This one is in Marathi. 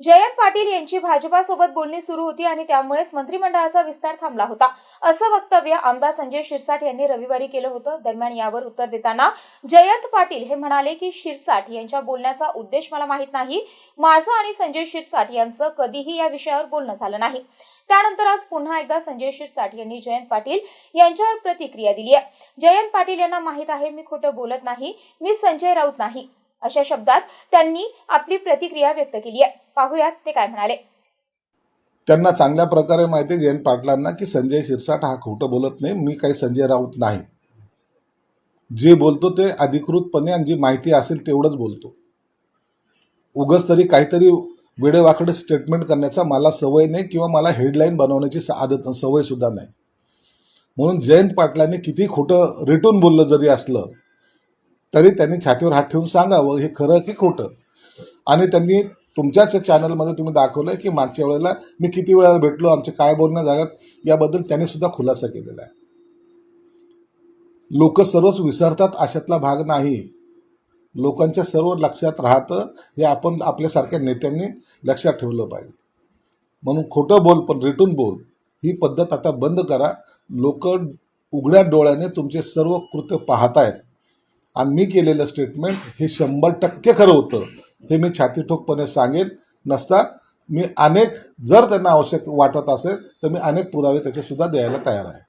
जयंत पाटील यांची भाजपासोबत बोलणी सुरू होती आणि त्यामुळेच मंत्रिमंडळाचा विस्तार थांबला होता. असं वक्तव्य आमदार संजय शिरसाट यांनी रविवारी केलं होतं. दरम्यान यावर उत्तर देताना जयंत पाटील हे म्हणाले की शिरसाट यांच्या बोलण्याचा उद्देश मला माहीत नाही. माझं आणि संजय शिरसाट यांचं कधीही या विषयावर बोलणं झालं नाही. त्यानंतर आज पुन्हा एकदा संजय शिरसाट यांनी जयंत पाटील यांच्यावर प्रतिक्रिया दिली आहे. जयंत पाटील यांना माहीत आहे मी खोटं बोलत नाही. मी संजय राऊत नाही. अशा शब्दात त्यांनी आपली प्रतिक्रिया व्यक्त केली आहे. पाहूयात ते काय म्हणाले. त्यांना चांगल्या प्रकारे माहिती जयंत पाटलांना की संजय शिरसाट हा खोटं बोलत नाही मी काही संजय राऊत नाही. जे बोलतो ते अधिकृतपणे आणि जी माहिती असेल तेवढंच बोलतो. उगच तरी काहीतरी वेडेवाकडे स्टेटमेंट करण्याचा मला सवय नाही किंवा मला हेडलाईन बनवण्याची आदत सवय सुद्धा नाही. म्हणून जयंत पाटलांनी किती खोटं रिटून बोललं जरी असलं तरी त्यांनी छातीवर हात ठेवून सांगावं हे खरं की खोटं? आणि त्यांनी तुमच्याच चॅनलमध्ये तुम्ही दाखवलं की मागच्या वेळेला मी किती वेळेला भेटलो आमचे काय बोलणं झालं याबद्दल त्यांनी सुद्धा खुलासा केलेला आहे. लोक सर्वच विसरतात अशातला भाग नाही. लोकांच्या सर्व लक्षात राहतं हे आपण आपल्यासारख्या नेत्यांनी लक्षात ठेवलं पाहिजे. म्हणून खोटं बोल पण रिटून बोल ही पद्धत आता बंद करा. लोक उघड्या डोळ्याने तुमचे सर्व कृत्य पाहतायत. आणि मी केलेलं स्टेटमेंट हे शंभर टक्के खरं होतं. हे मी छातीठोकपणे सांगेन. नसता मी अनेक जर त्यांना आवश्यक वाटत असेल तर मी अनेक पुरावे त्याचे सुद्धा द्यायला तयार आहे.